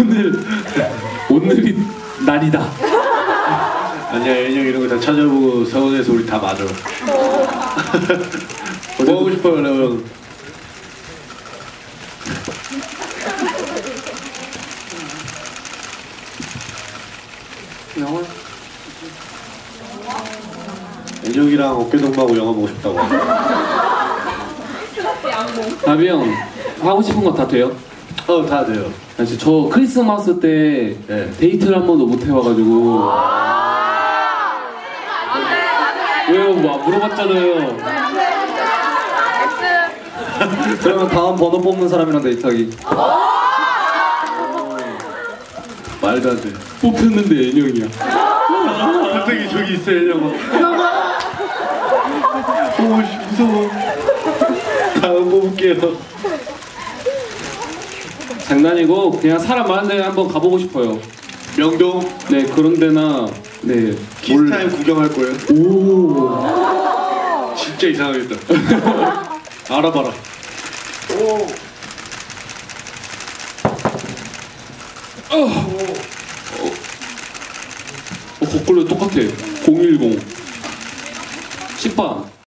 오늘 오늘이 날이다. 아니야 인형 이런 거 다 찾아보고 서울에서 우리 다 맞아. 뭐 하고 싶어요, 레오 영화 인형이랑 어깨동무하고 영화 보고 싶다고. 나비 형 하고 싶은 거 다 돼요? 어, 다 돼요. 사실 저 크리스마스 때 네. 데이트를 한 번도 못 해와가지고 왜요? 뭐 물어봤잖아요. 그러면 다음 번호 뽑는 사람이랑 데이트하기. 말도 안 돼. 뽑혔는데 인형이야. 갑자기 저기 있어 인형아. 오, 씨, 무서워. 다음 뽑을게요. 장난이고 그냥 사람 많은 데 한번 가보고 싶어요. 명동 네 그런 데나 네 키스타임 구경할 거예요. 오 진짜 이상하겠다. 알아봐라. 어, 거꾸로 똑같아. 010 10번